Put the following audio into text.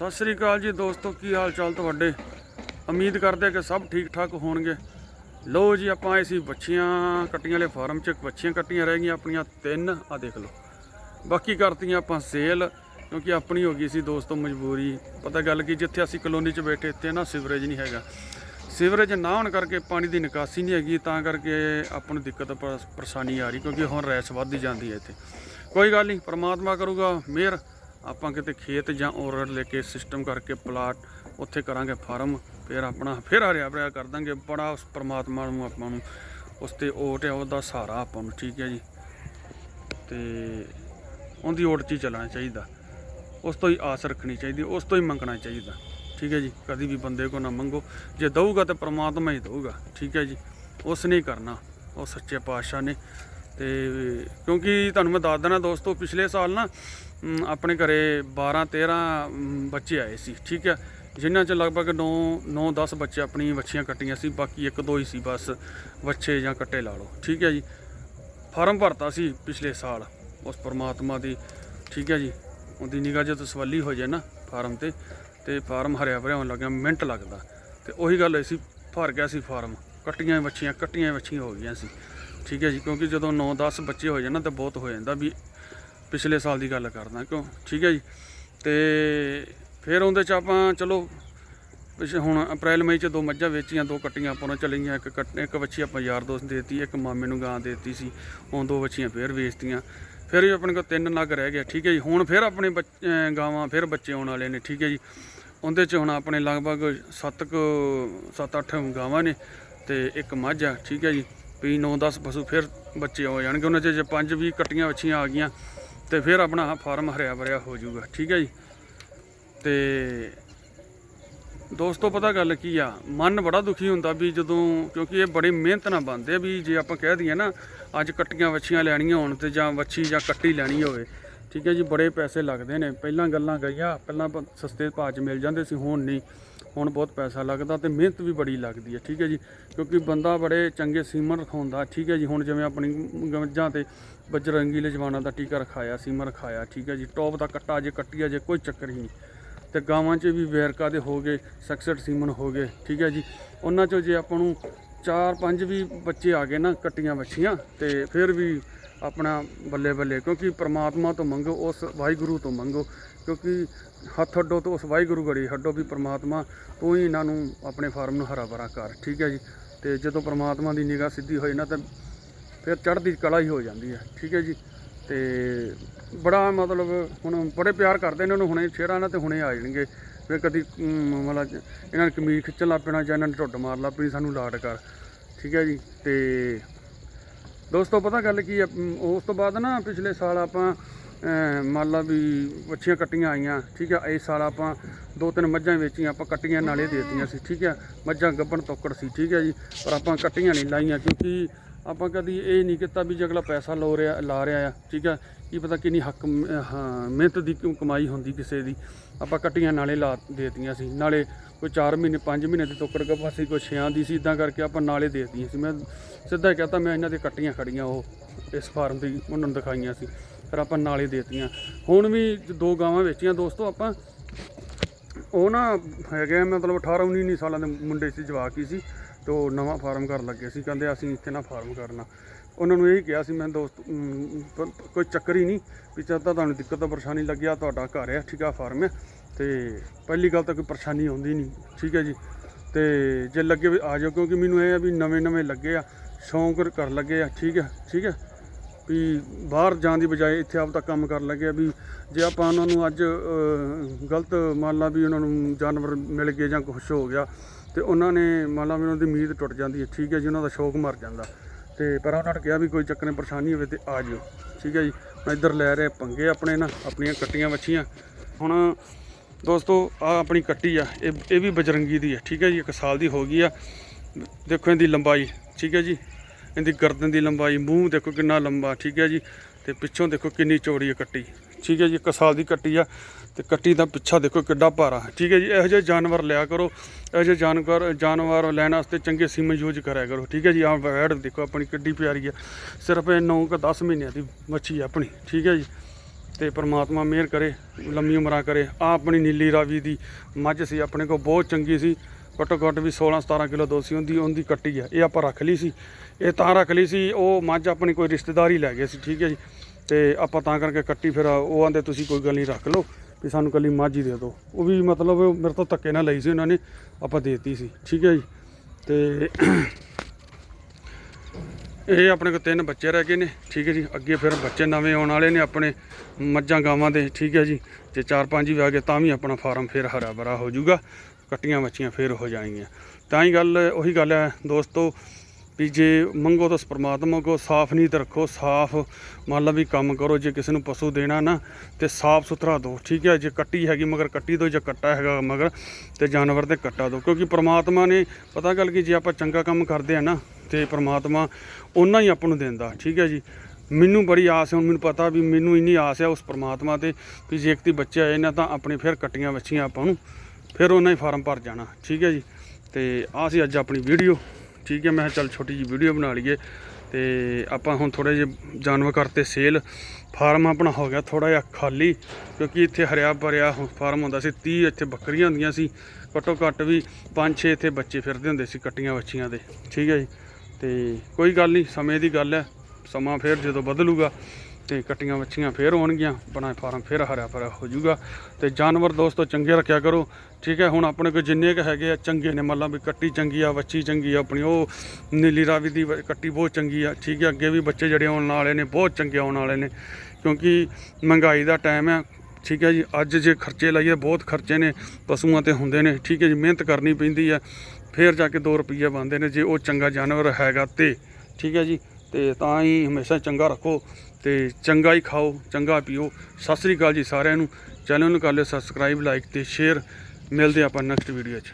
ਸਤਿ ਸ੍ਰੀ ਅਕਾਲ ਜੀ ਦੋਸਤੋ, ਕੀ ਹਾਲ ਚਾਲ ਤੁਹਾਡੇ? ਉਮੀਦ ਕਰਦੇ ਕਿ ਸਭ ਠੀਕ ਠਾਕ ਹੋਣਗੇ। ਲੋ ਜੀ, ਆਪਾਂ ਆਏ ਸੀ ਬੱਚੀਆਂ ਕੱਟੀਆਂ ਵਾਲੇ ਫਾਰਮ 'ਚ। ਬੱਚੀਆਂ ਕੱਟੀਆਂ ਰਹਿ ਗਈਆਂ ਆਪਣੀਆਂ ਤਿੰਨ ਆ ਦੇਖ ਲਓ। ਬਾਕੀ ਕਰਤੀਆਂ ਆਪਾਂ ਸੇਲ, ਕਿਉਂਕਿ ਆਪਣੀ ਹੋ ਗਈ ਸੀ ਦੋਸਤੋ ਮਜਬੂਰੀ। ਪਤਾ ਗੱਲ ਕੀ, ਜਿੱਥੇ ਅਸੀਂ ਕਲੋਨੀ 'ਚ ਬੈਠੇ, ਇੱਥੇ ਨਾ ਸੀਵਰੇਜ ਨਹੀਂ ਹੈਗਾ। ਸੀਵਰੇਜ ਨਾ ਹੋਣ ਕਰਕੇ ਪਾਣੀ ਦੀ ਨਿਕਾਸੀ ਨਹੀਂ ਹੈਗੀ, ਤਾਂ ਕਰਕੇ ਆਪਾਂ ਨੂੰ ਦਿੱਕਤ, ਪਰੇਸ਼ਾਨੀ ਆ ਰਹੀ, ਕਿਉਂਕਿ ਹੁਣ ਰੈਸ ਵੱਧਦੀ ਜਾਂਦੀ ਹੈ ਇੱਥੇ। ਕੋਈ ਗੱਲ ਨਹੀਂ, ਪਰਮਾਤਮਾ ਕਰੂਗਾ, ਮਿਹਰ। ਆਪਾਂ ਕਿਤੇ ਖੇਤ ਜਾਂ ਔਰੜ ਲੈ ਕੇ ਸਿਸਟਮ ਕਰਕੇ ਪਲਾਟ ਉੱਥੇ ਕਰਾਂਗੇ ਫਾਰਮ ਫਿਰ ਆਪਣਾ ਫਿਰ ਹਰਿਆ ਭਰਿਆ ਕਰ ਦਾਂਗੇ, ਬੜਾ ਉਸ ਪਰਮਾਤਮਾ ਨੂੰ, ਆਪਾਂ ਨੂੰ, ਉਸ ਤੇ ਓਟ ਹੈ, ਉਹਦਾ ਸਹਾਰਾ ਆਪਾਂ ਨੂੰ, ਠੀਕ ਹੈ ਜੀ। ਤੇ ਉਹਦੀ ਓਟ 'ਚ ਹੀ ਚੱਲਣਾ ਚਾਹੀਦਾ। ਉਸ ਤੋਂ ਹੀ ਆਸ ਰੱਖਣੀ ਚਾਹੀਦੀ, ਉਸ ਤੋਂ ਹੀ ਮੰਗਣਾ ਚਾਹੀਦਾ, ਠੀਕ ਹੈ ਜੀ। ਕਦੀ ਵੀ ਬੰਦੇ ਕੋ ਨਾ ਮੰਗੋ, ਜੇ ਦਊਗਾ ਤਾਂ ਪ੍ਰਮਾਤਮਾ ਹੀ ਦਊਗਾ, ਠੀਕ ਹੈ ਜੀ। ਉਸ ਨੇ ਕਰਨਾ, ਉਹ ਸੱਚੇ ਪਾਤਸ਼ਾਹ ਨੇ। ਤੇ ਕਿਉਂਕਿ ਤੁਹਾਨੂੰ ਮੈਂ ਦੱਸ ਦੇਣਾ ਦੋਸਤੋ, ਪਿਛਲੇ ਸਾਲ ਨਾ ਆਪਣੇ ਘਰੇ 12 13 ਬੱਚੇ ਆਏ ਸੀ, ਠੀਕ ਹੈ? ਜਿਨ੍ਹਾਂ ਚ ਲਗਭਗ 9 9 10 ਬੱਚੇ ਆਪਣੀ ਵੱਛੀਆਂ ਕੱਟੀਆਂ ਸੀ, ਬਾਕੀ ਇੱਕ, ਦੋ ਹੀ ਸੀ, ਬਸ ਵੱਛੇ ਜਾਂ ਕੱਟੇ ਲਾ ਲਓ, ਠੀਕ ਹੈ ਜੀ? ਫਾਰਮ ਭਰਤਾ ਸੀ ਪਿਛਲੇ ਸਾਲ, ਉਸ ਪਰਮਾਤਮਾ ਦੀ, ਠੀਕ ਹੈ ਜੀ? ਉਹਦੀ ਨਿਗਾਹ ਜਦੋਂ ਸਵੱਲੀ ਹੋ ਜਾਏ ਨਾ ਫਾਰਮ ਤੇ ਤੇ ਫਾਰਮ ਹਰਿਆ ਭਰਿਆ ਹੋਣ ਲੱਗਿਆ, ਮਿੰਟ ਲੱਗਦਾ। ਤੇ ਉਹੀ ਗੱਲ ਹੋਈ ਸੀ, ਭਰ ਗਿਆ ਸੀ ਫਾਰਮ, ਕੱਟੀਆਂ ਵੱਛੀਆਂ ਕੱਟੀਆਂ ਵੱਛੀਆਂ ਹੋ ਗਈਆਂ ਸੀ। ਠੀਕ ਹੈ ਜੀ, ਕਿਉਂਕਿ ਜਦੋਂ 9-10 ਬੱਚੇ ਹੋ ਜਾਣ ਨਾ ਤਾਂ ਬਹੁਤ ਹੋ ਜਾਂਦਾ ਵੀ ਪਿਛਲੇ ਸਾਲ ਦੀ ਗੱਲ ਕਰਦਾ ਕਿਉਂ, ਠੀਕ ਹੈ ਜੀ। ਤੇ ਫਿਰ ਉਹਦੇ ਚ ਆਪਾਂ ਚਲੋ, ਪਿਛੇ, ਹੁਣ ਅਪ੍ਰੈਲ, ਮਈ ਚ ਦੋ ਮੱਝਾਂ ਵੇਚੀਆਂ, ਦੋ ਕੱਟੀਆਂ ਆਪਾਂ ਨੂੰ ਚਲੀਆਂ ਇੱਕ ਕੱਟ- ਇੱਕ ਬੱਚੀ ਆਪਾਂ ਯਾਰ ਦੋਸਤ ਦੇਤੀ, ਇੱਕ ਮਾਮੇ ਨੂੰ ਗਾਂ ਦੇਤੀ ਸੀ ਹੁਣ ਦੋ ਵੱਛੀਆਂ ਫੇਰ ਵੇਚਤੀਆਂ। ਫਿਰ ਵੀ ਆਪਣੇ ਕੋਲ ਤਿੰਨ ਨਗ ਰਹਿ ਗਿਆ, ਠੀਕ ਹੈ ਜੀ। ਹੁਣ ਫਿਰ ਆਪਣੇ ਬੱਚ- ਗਾਵਾਂ ਫਿਰ ਬੱਚੇ ਆਉਣ ਵਾਲੇ ਨੇ, ਠੀਕ ਹੈ ਜੀ। ਉਹਦੇ ਚ ਹੁਣ ਆਪਣੇ ਲਗਭਗ 7 ਕੁ 7-8 ਗਾਵਾਂ ਨੇ ਤੇ ਇੱਕ ਮੱਝ ਆ, ਠੀਕ ਹੈ ਜੀ। ਵੀ 9-10 ਪਸ਼ੂ ਫਿਰ ਬੱਚੇ ਹੋ ਜਾਣਗੇ। ਉਹਨਾਂ 'ਚ ਜੇ ਪੰਜ ਵੀ ਕੱਟੀਆਂ ਵੱਛੀਆਂ ਆ ਗਈਆਂ ਤੇ ਫਿਰ ਆਪਣਾ ਫਾਰਮ ਹਰਿਆ ਭਰਿਆ ਹੋ ਜਾਊਗਾ। ਠੀਕ ਹੈ ਜੀ? ਤੇ ਦੋਸਤੋ, ਪਤਾ ਗੱਲ ਕੀ ਆ? ਮਨ ਬੜਾ ਦੁਖੀ ਹੁੰਦਾ ਵੀ ਜਦੋਂ, ਕਿਉਂਕਿ ਇਹ ਬੜੀ ਮਿਹਨਤ ਨਾਲ ਬਣਦੇ ਵੀ ਜੇ ਆਪਾਂ ਕਹਿ ਦਈਏ ਨਾ, ਅੱਜ ਕੱਟੀਆਂ ਵੱਛੀਆਂ ਲੈਣੀਆਂ ਹੋਣ ਤੇ ਜਾਂ ਵੱਛੀ ਜਾਂ ਕੱਟੀ ਲੈਣੀ ਹੋਵੇ, ਠੀਕ ਹੈ ਜੀ? ਬੜੇ ਪੈਸੇ ਲੱਗਦੇ ਨੇ। ਪਹਿਲਾਂ ਗੱਲਾਂ ਗਈਆਂ ਪਹਿਲਾਂ ਸਸਤੇ ਭਾਅ 'ਚ ਮਿਲ ਜਾਂਦੇ ਸੀ, ਹੁਣ ਨਹੀਂ। ਹੁਣ ਬਹੁਤ ਪੈਸਾ ਲੱਗਦਾ ਤੇ ਮਿਹਨਤ ਵੀ ਬੜੀ ਲੱਗਦੀ ਹੈ, ਠੀਕ ਹੈ ਜੀ? ਕਿਉਂਕਿ ਬੰਦਾ ਬੜੇ ਚੰਗੇ ਸੀਮਨ ਰਖਾਉਂਦਾ, ਠੀਕ ਹੈ ਜੀ? ਹੁਣ ਜਿਵੇਂ ਆਪਣੀ ਗਮਜਾਂ ਤੇ ਬਜਰੰਗੀ ਲਜਵਾਨਾ ਦਾ ਟੀਕਾ ਰਖਾਇਆ, ਸੀਮਨ ਰਖਾਇਆ, ਠੀਕ ਹੈ ਜੀ? ਟੌਪ ਦਾ ਕੱਟਾ ਜੇ ਕੱਟਿਆ ਜੇ ਕੋਈ ਚੱਕਰ ਹੀ ਨਹੀਂ। ਤੇ ਗਾਵਾਂ 'ਚ ਵੀ ਵੇਰਕਾ ਦੇ ਹੋ ਗਏ ਸਕਸਟ ਸੀਮਨ ਹੋ ਗਏ, ਠੀਕ ਹੈ ਜੀ? ਉਹਨਾਂ 'ਚੋਂ ਜੇ ਆਪਾਂ ਨੂੰ ਚਾਰ ਪੰਜ ਵੀ ਬੱਚੇ ਆ ਗਏ ਨਾ, ਕੱਟੀਆਂ ਵੱਛੀਆਂ ਤੇ ਫਿਰ ਵੀ ਆਪਣਾ ਬੱਲੇ ਬੱਲੇ, ਕਿਉਂਕਿ ਪ੍ਰਮਾਤਮਾ ਤੋਂ ਮੰਗੋ, ਉਸ ਵਾਹਿਗੁਰੂ ਤੋਂ ਮੰਗੋ, ਕਿਉਂਕਿ ਹੱਥ ਅੱਡੋ ਤੋਂ ਉਸ ਵਾਹਿਗੁਰੂ ਗੜੀ ਹੱਡੋ ਵੀ ਪ੍ਰਮਾਤਮਾ, ਤੂੰ ਹੀ ਇਹਨਾਂ ਨੂੰ ਆਪਣੇ ਫਾਰਮ ਨੂੰ ਹਰਾ ਭਰਾ ਕਰ, ਠੀਕ ਹੈ ਜੀ? ਤੇ ਜਦੋਂ ਪ੍ਰਮਾਤਮਾ ਦੀ ਨਿਗਾਹ ਸਿੱਧੀ ਹੋਈ ਨਾ, ਤਾਂ ਫਿਰ ਚੜ੍ਹਦੀ ਕਲਾ ਹੀ ਹੋ ਜਾਂਦੀ ਹੈ, ਠੀਕ ਹੈ ਜੀ? ਤੇ ਬੜਾ ਮਤਲਬ ਹੁਣ ਬੜੇ ਪਿਆਰ ਕਰਦੇ ਨੇ ਉਹਨੂੰ, ਹੁਣੇ ਸ਼ੇਰਾਂ ਨਾਲ ਤੇ ਹੁਣੇ ਆ ਜਾਣਗੇ। ਫਿਰ ਕਦੀ ਮਤਲਬ ਇਹਨਾਂ ਨੇ ਕਮੀਜ਼ ਖਿੱਚਣ ਲੱਗ ਪੈਣਾ ਜਾਂ ਇਹਨਾਂ ਨੇ ਟੁੱਟ ਮਾਰ ਲੱਗ ਪੈਣੀ ਸਾਨੂੰ ਲਾਡ ਕਰ, ਠੀਕ ਹੈ ਜੀ? ਤੇ ਦੋਸਤੋ, ਪਤਾ ਗੱਲ ਕੀ ਹੈ ਉਸ ਤੋਂ ਬਾਅਦ ਨਾ ਪਿਛਲੇ ਸਾਲ ਆਪਾਂ ਮੰਨ ਲਾ ਵੀ ਵੱਛੀਆਂ ਕੱਟੀਆਂ ਆਈਆਂ, ਠੀਕ ਆ? ਇਸ ਸਾਲ ਆਪਾਂ ਦੋ ਤਿੰਨ ਮੱਝਾਂ ਵੇਚੀਆਂ, ਆਪਾਂ ਕੱਟੀਆਂ ਨਾਲੇ ਦੇਤੀਆਂ ਸੀ, ਠੀਕ ਹੈ ਮੱਝਾਂ ਗੱਬਣ ਤੋਕੜ ਸੀ, ਠੀਕ ਹੈ ਜੀ? ਪਰ ਆਪਾਂ ਕੱਟੀਆਂ ਨਹੀਂ ਲਾਈਆਂ ਕਿਉਂਕਿ ਆਪਾਂ ਕਦੀ ਇਹ ਨਹੀਂ ਕੀਤਾ ਵੀ ਜਗਲਾ ਪੈਸਾ ਲਾ ਰਿਹਾ ਲਾ ਰਿਹਾ ਆ, ਠੀਕ ਆ? ਕੀ ਪਤਾ ਕਿੰਨੀ ਹੱਕ ਮ- ਹਾਂ, ਮਿਹਨਤ ਦੀ ਕਮਾਈ ਹੁੰਦੀ ਕਿਸੇ ਦੀ? ਆਪਾਂ ਕੱਟੀਆਂ ਨਾਲੇ ਲਾ ਦੇਤੀਆਂ ਸੀ, ਨਾਲੇ ਕੋਈ 4 ਮਹੀਨੇ 5 ਮਹੀਨੇ ਦੀ ਤੋਕੜ ਗੱਭਾ ਸੀ, ਕੋਈ 6 ਦੀ ਸੀ ਇਦਾਂ ਕਰਕੇ ਆਪਾਂ ਨਾਲੇ ਦੇਤੀਆਂ ਸੀ। ਮੈਂ ਸਿੱਧਾ ਹੀ ਕਹਤਾ ਮੈਂ ਇਹਨਾਂ ਦੇ ਕੱਟੀਆਂ ਖੜੀਆਂ, ਉਹ ਇਸ ਫਾਰਮ ਦੀ ਉਹਨਾਂ ਨੂੰ ਦਿਖਾਈਆਂ ਸੀ, ਫਿਰ ਆਪਾਂ ਨਾਲੇ ਦੇਤੀਆਂ। ਹੁਣ ਵੀ ਦੋ ਗਾਵਾਂ ਵੇਚੀਆਂ ਦੋਸਤੋ ਆਪਾਂ। ਉਹ ਨਾ ਹੈਗੇ ਆ ਮਤਲਬ 18 19 19 ਸਾਲਾਂ ਦੇ ਮੁੰਡੇ ਸੀ, ਜਵਾਕ ਹੀ ਸੀ। ਤੇ ਉਹ ਨਵਾਂ ਫਾਰਮ ਕਰਨ ਲੱਗੇ ਸੀ, ਕਹਿੰਦੇ ਅਸੀਂ ਇੱਥੇ ਨਾ ਫਾਰਮ ਕਰਨਾ। ਉਹਨਾਂ ਨੂੰ ਇਹੀ ਕਿਹਾ ਸੀ, ਮੈਂ ਦੋਸਤ ਕੋਈ ਚੱਕਰ ਹੀ ਨਹੀਂ ਵੀ ਚੱਲ ਤਾਂ ਤੁਹਾਨੂੰ ਦਿੱਕਤ ਤਾਂ ਪਰੇਸ਼ਾਨੀ ਲੱਗਿਆ ਤੁਹਾਡਾ ਘਰ ਹੈ, ਠੀਕ ਆ ਫਾਰਮ ਹੈ। ਤੇ ਪਹਿਲੀ ਗੱਲ ਤਾਂ ਕੋਈ ਪਰੇਸ਼ਾਨੀ ਹੁੰਦੀ ਨਹੀਂ, ਠੀਕ ਹੈ ਜੀ। ਤੇ ਜੇ ਲੱਗੇ ਵੀ ਆ ਜਾਓ, ਕਿਉਂਕਿ ਮੈਨੂੰ ਇਹ ਆ ਵੀ ਨਵੇਂ ਨਵੇਂ ਲੱਗੇ ਆ, ਸ਼ੌਂਕ ਕਰ ਲੱਗੇ ਆ, ਠੀਕ ਹੈ ਠੀਕ ਹੈ। ਵੀ ਬਾਹਰ ਜਾਣ ਦੀ ਬਜਾਏ ਇੱਥੇ ਆਪ ਦਾ ਕੰਮ ਕਰਨ ਲੱਗੇ ਆ, ਵੀ ਜੇ ਆਪਾਂ ਉਹਨਾਂ ਨੂੰ ਅੱਜ ਗਲਤ ਮੰਨ ਲਾ ਵੀ ਉਹਨਾਂ ਨੂੰ ਜਾਨਵਰ ਮਿਲ ਗਏ ਜਾਂ ਕੁਛ ਹੋ ਗਿਆ ਤੇ ਉਹਨਾਂ ਨੇ ਮੰਨ ਲਾ ਵੀ ਉਹਨਾਂ ਦੀ ਉਮੀਦ ਟੁੱਟ ਜਾਂਦੀ ਹੈ, ਠੀਕ ਹੈ ਜੀ, ਉਹਨਾਂ ਦਾ ਸ਼ੌਕ ਮਰ ਜਾਂਦਾ। ਤੇ ਪਰ ਉਹਨਾਂ ਨੇ ਕਿਹਾ ਵੀ ਕੋਈ ਚੱਕਰ ਨਹੀਂ ਪਰੇਸ਼ਾਨੀ ਹੋਵੇ ਤੇ ਆ ਜਿਓ, ਠੀਕ ਹੈ ਜੀ। ਮੈਂ ਇੱਧਰ ਲੈ ਰਿਹਾ ਪੰਗੇ ਆਪਣੇ ਨਾ, ਆਪਣੀਆਂ ਕੱਟੀਆਂ ਵੱਛੀਆਂ। ਹੁਣ ਦੋਸਤੋ ਆ ਆਪਣੀ ਕੱਟੀ ਆ, ਇਹ ਇਹ ਵੀ ਬਜਰੰਗੀ ਦੀ ਹੈ ਠੀਕ ਹੈ ਜੀ, ਇੱਕ ਸਾਲ ਦੀ ਹੋ ਗਈ ਆ। ਦੇਖੋ ਇਹਦੀ ਲੰਬਾਈ, ਠੀਕ ਹੈ ਜੀ, ਇਹਦੀ ਗਰਦਨ ਦੀ ਲੰਬਾਈ, ਮੂੰਹ ਦੇਖੋ ਕਿੰਨਾ ਲੰਬਾ, ਠੀਕ ਹੈ ਜੀ, ਤੇ ਪਿੱਛੋਂ ਦੇਖੋ ਕਿੰਨੀ ਚੌੜੀ ਹੈ ਕੱਟੀ। ਠੀਕ ਹੈ ਜੀ, ਇੱਕ ਸਾਲ ਦੀ ਕੱਟੀ ਆ ਤੇ ਕੱਟੀ ਦਾ ਪਿੱਛਾ ਦੇਖੋ ਕਿੱਡਾ ਭਾਰਾ ਠੀਕ ਹੈ ਜੀ, ਇਹੋ ਜਿਹੇ ਜਾਨਵਰ ਲਿਆ ਕਰੋ, ਇਹੋ ਜਿਹੇ ਜਾਨਵਰ ਜਾਨਵਰ ਲੈਣ ਵਾਸਤੇ ਚੰਗੇ ਸੀਮਨ ਯੂਜ਼ ਕਰਿਆ ਕਰੋ। ਠੀਕ ਹੈ ਜੀ, ਆਹ ਵੈੜ ਦੇਖੋ ਆਪਣੀ ਕਿੱਡੀ ਪਿਆਰੀ ਆ। ਸਿਰਫ ਇਹ 9 ਕ 10 ਮਹੀਨਿਆਂ ਦੀ ਮੱਛੀ ਆ ਆਪਣੀ। ਠੀਕ ਹੈ ਜੀ, ਤੇ ਪ੍ਰਮਾਤਮਾ ਮਿਹਰ ਕਰੇ, ਲੰਮੀ ਉਮਰਾਂ ਕਰੇ। ਆ ਆਪਣੀ ਨੀਲੀ ਰਾਵੀ ਦੀ ਮੱਝ ਸੀ, ਆਪਣੇ ਕੋਲ ਬਹੁਤ ਚੰਗੀ ਸੀ। ਘੱਟੋ ਘੱਟ ਵੀ 16 17 ਕਿਲੋ ਦੁੱਧ ਸੀ, ਉਹਦੀ ਉਹਦੀ ਕੱਟੀ ਆ। ਇਹ ਆਪਾਂ ਰੱਖ ਲਈ ਸੀ। ਇਹ ਤਾਂ ਰੱਖ ਲਈ ਸੀ, ਉਹ ਮੱਝ ਆਪਣੀ ਕੋਈ ਰਿਸ਼ਤੇਦਾਰ ਹੀ ਲੈ ਗਏ ਸੀ। ਠੀਕ ਹੈ ਜੀ ਤੇ ਆਪਾਂ ਤਾਂ ਕਰਕੇ ਕੱਟੀ ਫਿਰ ਉਹ ਆਂਦੇ, ਤੁਸੀਂ ਕੋਈ ਗੱਲ ਨਹੀਂ, ਰੱਖ ਲਓ, ਵੀ ਸਾਨੂੰ ਕੱਲੀ ਮੱਝ ਹੀ ਦੇ ਦਿਓ। ਉਹ ਵੀ ਮਤਲਬ ਮੇਰੇ ਤੋਂ ਧੱਕੇ ਨਾਲ ਲਈ ਸੀ ਉਹਨਾਂ ਨੇ, ਆਪਾਂ ਦੇਤੀ ਸੀ। ਠੀਕ ਹੈ ਜੀ? ਤੇ ਇਹ ਆਪਣੇ ਕੋਲ ਤਿੰਨ ਬੱਚੇ ਰਹਿ ਗਏ ਨੇ, ਠੀਕ ਹੈ ਜੀ? ਅੱਗੇ ਫਿਰ ਬੱਚੇ ਨਵੇਂ ਆਉਣ ਵਾਲੇ ਨੇ ਆਪਣੇ ਮੱਝਾਂ, ਗਾਵਾਂ ਦੇ, ਠੀਕ ਹੈ ਜੀ? ਜੇ ਚਾਰ ਪੰਜ ਵੀ ਆ ਗਏ, ਤਾਂ ਵੀ ਆਪਣਾ ਫਾਰਮ ਫਿਰ ਹਰਾ ਭਰਾ ਹੋ ਜਾਊਗਾ ਕੱਟੀਆਂ ਬੱਚੀਆਂ ਫਿਰ ਹੋ ਜਾਣਗੀਆਂ। ਤਾਂ ਹੀ ਗੱਲ, ਉਹੀ ਗੱਲ ਹੈ ਦੋਸਤੋ ਵੀ ਜੇ ਮੰਗੋ ਤਾਂ ਪਰਮਾਤਮਾ ਕੋ, ਸਾਫ਼ ਨੀਤ ਰੱਖੋ, ਸਾਫ਼ ਮੰਨ ਲਾ ਵੀ ਕੰਮ ਕਰੋ, ਜੇ ਕਿਸੇ ਨੂੰ ਪਸ਼ੂ ਦੇਣਾ ਨਾ, ਤੇ ਸਾਫ਼ ਸੁਥਰਾ ਦਿਓ ਠੀਕ ਹੈ? ਜੇ ਕੱਟੀ ਹੈਗੀ ਮਗਰ ਕੱਟੀ ਦਿਓ ਜੇ ਕੱਟਾ ਹੈਗਾ ਮਗਰ, ਤੇ ਜਾਨਵਰ ਤੇ ਕੱਟਾ ਦਿਓ ਕਿਉਂਕਿ ਪਰਮਾਤਮਾ ਨੇ, ਪਤਾ ਗੱਲ ਕਿ, ਜੇ ਆਪਾਂ ਚੰਗਾ ਕੰਮ ਕਰਦੇ ਆ ਨਾ, ਤੇ ਪਰਮਾਤਮਾ ਉਹਨਾਂ ਹੀ ਆਪਾਂ ਨੂੰ ਦਿੰਦਾ, ਠੀਕ ਹੈ ਜੀ? ਮੈਨੂੰ ਬੜੀ ਆਸ ਹੈ, ਹੁਣ ਮੈਨੂੰ ਪਤਾ ਵੀ ਮੈਨੂੰ ਇੰਨੀ ਆਸ ਹੈ ਉਸ ਪਰਮਾਤਮਾ ਤੇ, ਵੀ ਜੇ ਇੱਕ ਤੀ ਬੱਚੇ ਆਏ ਨਾ, ਤਾਂ ਆਪਣੇ ਫਿਰ ਕੱਟੀਆਂ ਵੱਛੀਆਂ ਆਪਾਂ ਨੂੰ ਫਿਰ ਉਹਨਾਂ ਹੀ ਫਾਰਮ ਭਰ ਜਾਣਾ, ਠੀਕ ਹੈ ਜੀ? ਤੇ ਆਹ ਸੀ ਅੱਜ ਆਪਣੀ ਵੀਡੀਓ ਠੀਕ ਹੈ, ਮੈਂ ਕਿਹਾ ਚੱਲ ਛੋਟੀ ਜੀ ਵੀਡੀਓ ਬਣਾ ਲਈਏ। ਤੇ ਆਪਾਂ ਹੁਣ ਥੋੜੇ ਜਿਹੇ ਜਾਨਵਰ ਕਰਤੇ ਸੇਲ। ਫਾਰਮ ਆਪਣਾ ਹੋ ਗਿਆ ਥੋੜਾ ਜਿਹਾ ਖਾਲੀ, ਕਿਉਂਕਿ ਇੱਥੇ ਹਰਿਆ ਭਰਿਆ ਫਾਰਮ ਹੁੰਦਾ ਸੀ 30 ਇੱਥੇ ਬੱਕਰੀਆਂ ਹੁੰਦੀਆਂ ਸੀ। ਘੱਟੋ ਘੱਟ ਵੀ 5-6 ਇੱਥੇ ਬੱਚੇ ਫਿਰਦੇ ਹੁੰਦੇ ਸੀ ਕੱਟੀਆਂ ਬੱਚੀਆਂ ਦੇ। ਠੀਕ ਹੈ ਜੀ। ਤੇ ਕੋਈ ਗੱਲ ਨਹੀਂ, ਸਮੇਂ ਦੀ ਗੱਲ ਹੈ। ਸਮਾਂ ਫਿਰ ਜਦੋਂ ਬਦਲੂਗਾ। ਤੇ ਕੱਟੀਆਂ ਵੱਛੀਆਂ ਫੇਰ ਹੋਣਗੀਆਂ ਆਪਣਾ ਫਾਰਮ ਫੇਰ ਹਰਿਆ ਭਰਿਆ ਹੋ ਜਾਊਗਾ। ਤੇ ਜਾਨਵਰ ਦੋਸਤੋ, ਚੰਗੇ ਰੱਖਿਆ ਕਰੋ। ਠੀਕ ਹੈ, ਹੁਣ ਆਪਣੇ ਕੋਲ ਜਿੰਨੇ ਕ ਹੈਗੇ ਆ, ਚੰਗੇ ਨੇ, ਮਤਲਬ ਵੀ ਕੱਟੀ ਚੰਗੀ ਆ, ਵੱਛੀ ਚੰਗੀ ਆ, ਆਪਣੀ ਉਹ ਨੀਲੀ ਰਾਵੀ ਦੀ ਕੱਟੀ ਬਹੁਤ ਚੰਗੀ ਆ। ਠੀਕ ਹੈ, ਅੱਗੇ ਵੀ ਬੱਚੇ ਜਿਹੜੇ ਆਉਣ ਵਾਲੇ ਨੇ, ਬਹੁਤ ਚੰਗੇ ਆਉਣ ਵਾਲੇ ਨੇ, ਕਿਉਂਕਿ ਮਹਿੰਗਾਈ ਦਾ ਟਾਈਮ ਹੈ। ਠੀਕ ਹੈ ਜੀ, ਅੱਜ ਜੇ ਖਰਚੇ ਲਾਈਏ, ਬਹੁਤ ਖਰਚੇ ਨੇ, ਪਸ਼ੂਆਂ ਤੇ ਹੁੰਦੇ ਨੇ। ਠੀਕ ਹੈ ਜੀ, ਮਿਹਨਤ ਕਰਨੀ ਪੈਂਦੀ ਆ ਫੇਰ ਜਾ ਕੇ 2 ਰੁਪਏ ਬਣਦੇ ਨੇ, ਜੇ ਉਹ ਚੰਗਾ ਜਾਨਵਰ ਹੈਗਾ ਤੇ। ਠੀਕ ਹੈ ਜੀ ਤੇ ਤਾਂ ਹੀ ਹਮੇਸ਼ਾ ਚੰਗਾ ਰੱਖੋ ਤੇ ਚੰਗਾ ਹੀ ਖਾਓ, ਚੰਗਾ ਪੀਓ। ਸਤਿ ਸ੍ਰੀ ਅਕਾਲ ਜੀ ਸਾਰਿਆਂ ਨੂੰ। ਚੈਨਲ ਨੂੰ ਕਰ ਲਿਓ ਸਬਸਕ੍ਰਾਈਬ ਲਾਈਕ ਤੇ ਸ਼ੇਅਰ ਮਿਲਦੇ ਆਪਾਂ ਨੈਕਸਟ ਵੀਡੀਓ 'ਚ।